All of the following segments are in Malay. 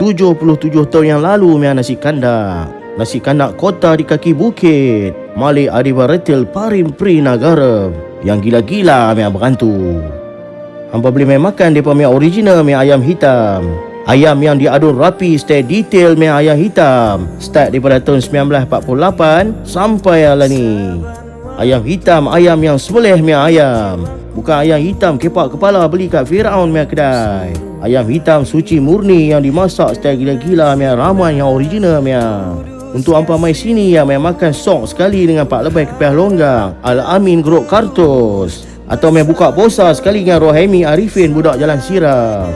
77 tahun yang lalu mea nasi kandak. Nasi kandak kota di kaki bukit. Malik Ariba Retil Parim Pri Nagara. Yang gila-gila mea berantu. Hampa boleh main makan depa mea original mea ayam hitam. Ayam yang diadun rapi stay detail mea ayam hitam. Start daripada tahun 1948 sampai ala ni. Ayam hitam ayam yang sembelih mea ayam. Bukan ayam hitam kepak kepala beli kat Firaun mea kedai. Ayam hitam suci murni yang dimasak style gila-gila mea ramuan yang original mea. Untuk hampa mai sini yang mai makan sok sekali dengan Pak Lebay Kepiah Longgang, Al-Amin Gerok Kartos. Atau mai buka puasa sekali dengan Rohaimi Arifin Budak Jalan Siram.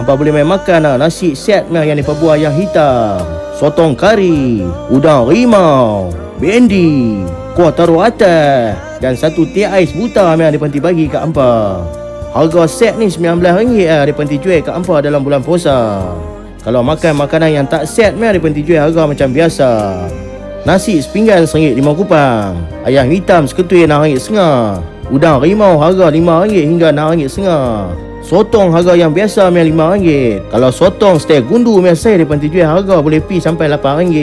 Hampa boleh mai makan lah, nasi set mea yang diperbuah yang hitam. Sotong kari, udang rimau, bendi, kuah taruh atas dan satu teh ais buta mea dipanti bagi kat hampa. Harga set ni RM19 lah dipanti jual kat hampa dalam bulan puasa. Kalau makan makanan yang tak set meh dia jual harga macam biasa. Nasi sepinggan RM1 lima kupang. Ayam hitam seketui RM6 setengah. Udang rimau harga RM5 hingga RM6 setengah. Sotong harga yang biasa meh RM5. Kalau sotong stay gundu meh saya dia jual harga boleh pi sampai RM8.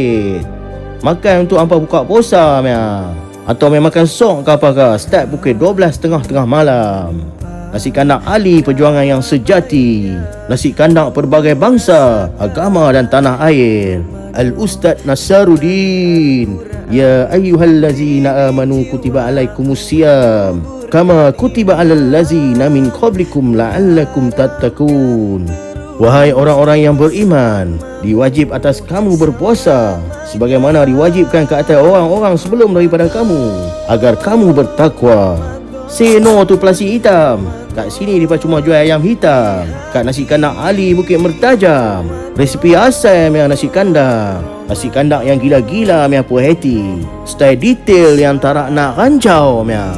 Makan untuk hampa buka puasa meh. Atau meh makan sok ke apa ke. Start pukul 12 tengah tengah malam. Nasi kandang Ali perjuangan yang sejati Nasi kandang pelbagai bangsa Agama dan tanah air Al-Ustaz Nasaruddin Ya ayyuhallazina amanu kutiba alaikumus siyam Kama kutiba alal lazina min qablikum la'allakum tattaqun Wahai orang-orang yang beriman Diwajib atas kamu berpuasa Sebagaimana diwajibkan ke atas orang-orang sebelum daripada kamu Agar kamu bertakwa. Say no tu plastik hitam Kat sini dia cuma jual ayam hitam Kat nasi kandang Ali Bukit Mertajam. Resipi asam yang nasi kandang Nasi kandang yang gila-gila yang puas hati. Style detail yang tak nak rancau yang